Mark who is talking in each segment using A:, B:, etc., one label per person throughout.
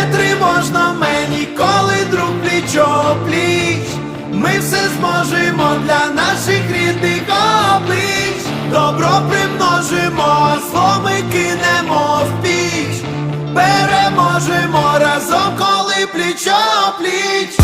A: Не тривожно мені, коли друг пліч пліч. Ми все зможемо для наших рідних облич. Добро примножимо, зло ми кинемо в піч. Переможемо разом, коли плічо пліч.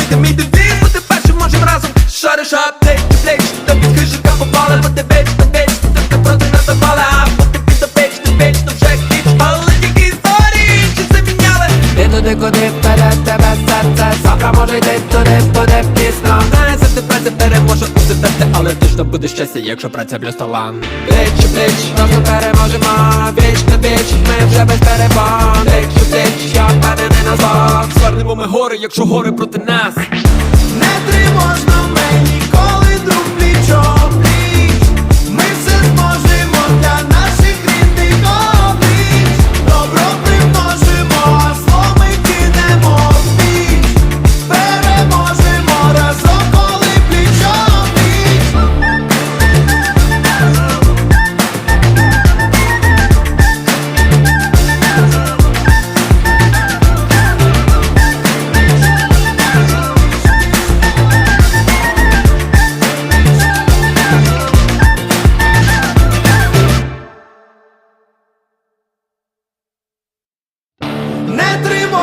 B: Вийде мій девіз Бути першим можем разом. Шариш аптек, плеч, та під хижика попали Бути веч, та веч, та ти проти нас запали А бути під опеч, ти вечно вже хіч Але тільки історії, чи це міняли?
C: Ти туди, куди вперед тебе серце? Завтра може йти туди, буде пізно.
B: Знає, завжди праця переможе усе терти Але ти точно буде щастя, якщо праця плюс талант
C: Плеч у плеч, разом переможемо. Віч на віч, ми вже без перебон Плеч у плеч, я впевнений на зло
B: Звернемо ми гори, якщо гори проти нас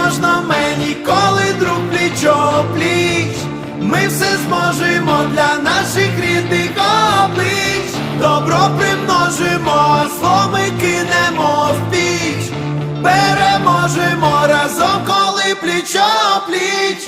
A: Не тривожно мені, коли друг плічо пліч. Ми все зможемо для наших рідних облич. Добро примножимо, сломи ми кинемо в піч. Переможемо разом, коли плічо пліч.